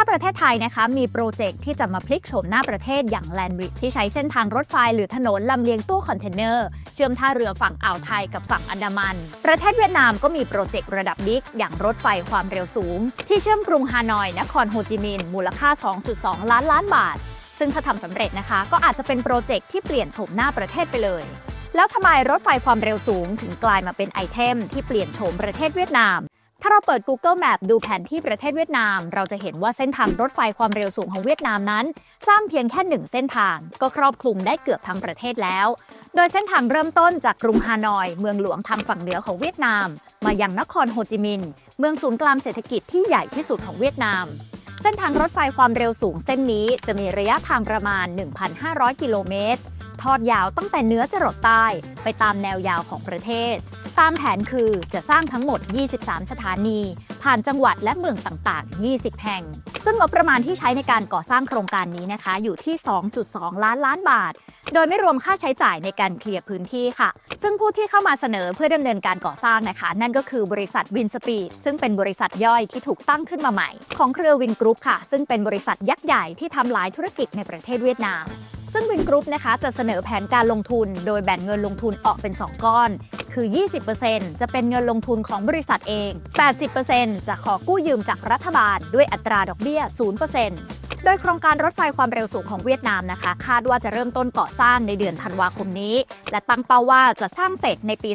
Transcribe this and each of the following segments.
ถ้าประเทศไทยนะคะมีโปรเจกต์ที่จะมาพลิกโฉมหน้าประเทศอย่างแลนบริดที่ใช้เส้นทางรถไฟหรือถนนลำเลียงตู้คอนเทนเนอร์ เชื่อมท่าเรือฝั่งอ่าวไทยกับฝั่งอันดามัน ประเทศเวียดนามก็มีโปรเจกต์ระดับบิ๊กอย่างรถไฟความเร็วสูง ที่เชื่อมกรุงฮานอย นครโฮจิมินห์มูลค่า 2.2 ล้านล้านบาท ซึ่งถ้าทำสำเร็จนะคะ ก็อาจจะเป็นโปรเจกต์ที่เปลี่ยนโฉมหน้าประเทศไปเลยแล้วทำไมรถไฟความเร็วสูงถึงกลายมาเป็นไอเทมที่เปลี่ยนโฉมประเทศเวียดนาม ถ้าเราเปิด Google Map ดูแผนที่ประเทศเวียดนาม เราจะเห็นว่าเส้นทางรถไฟความเร็วสูงของเวียดนามนั้น สร้างเพียงแค่หนึ่งเส้นทาง ก็ครอบคลุมได้เกือบทั้งประเทศแล้ว โดยเส้นทางเริ่มต้นจากกรุงฮานอย เมืองหลวงทางฝั่งเหนือของเวียดนาม มายังนครโฮจิมินห์เมืองศูนย์กลางเศรษฐกิจที่ใหญ่ที่สุดของเวียดนาม เส้นทางรถไฟความเร็วสูงเส้นนี้จะมีระยะทางประมาณ 1,500 กิโลเมตร ทอดยาวตั้งแต่เหนือจรดใต้ ไปตามแนวยาวของประเทศ ตามแผนคือจะสร้างทั้งหมด 23 สถานี ผ่านจังหวัดและเมืองต่างๆ 20 แห่ง ซึ่งงบประมาณที่ใช้ในการก่อสร้างโครงการนี้นะคะ อยู่ที่ 2.2 ล้านล้านบาท โดยไม่รวมค่าใช้จ่ายในการเคลียร์พื้นที่ค่ะ ซึ่งผู้ที่เข้ามาเสนอเพื่อดำเนินการก่อสร้างนะคะ นั่นก็คือบริษัทวินสปีดซึ่งเป็นบริษัทย่อยที่ถูกตั้งขึ้นมาใหม่ ของเครือวินกรุ๊ปค่ะ ซึ่งเป็นบริษัทยักษ์ใหญ่ที่ทำหลายธุรกิจในประเทศเวียดนาม ซึ่งวินกรุ๊ปนะคะจะเสนอแผนการลงทุน โดยแบ่งเงินลงทุนออกเป็น 2 ก้อน คือ 20%จะเป็นเงินลงทุนของบริษัทเอง 80%จะขอกู้ยืมจากรัฐบาลด้วยอัตราดอกเบี้ย 0% โดยโครงการรถไฟความเร็วสูงของเวียดนามนะคะ คาดว่าจะเริ่มต้นก่อสร้างในเดือนธันวาคมนี้ และตั้งเป้าว่าจะสร้างเสร็จในปี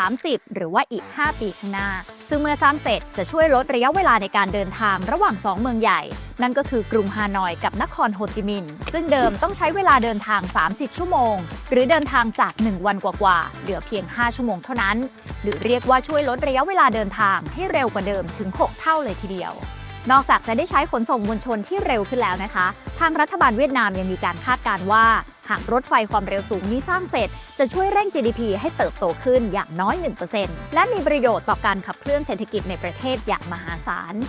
2030 หรือว่าอีก 5 ปีข้างหน้า ซึ่งเมื่อสร้างเสร็จจะช่วยลดระยะเวลาในการเดินทางระหว่าง 2 เมืองใหญ่ นั่นก็คือกรุงฮานอยกับนครโฮจิมินห์ซึ่งเดิมต้องใช้เวลาเดินทาง 30 ชั่วโมง หรือเดินทางจาก 1 วันกว่าๆเหลือเพียง 5 ชั่วโมงเท่านั้น หรือเรียกว่าช่วยลดระยะเวลาเดินทางให้เร็วกว่าเดิมถึง 6 เท่าเลยทีเดียว นอกจากจะได้ใช้ขนส่งมวลชนที่เร็วขึ้นแล้วนะคะ ทางรัฐบาลเวียดนามยังมีการคาดการว่า หากรถไฟความเร็วสูงนี้สร้างเสร็จ จะช่วยเร่ง GDP ให้เติบโตขึ้นอย่างน้อย 1%และมีประโยชน์ต่อการขับเคลื่อนเศรษฐกิจในประเทศอย่างมหาศาล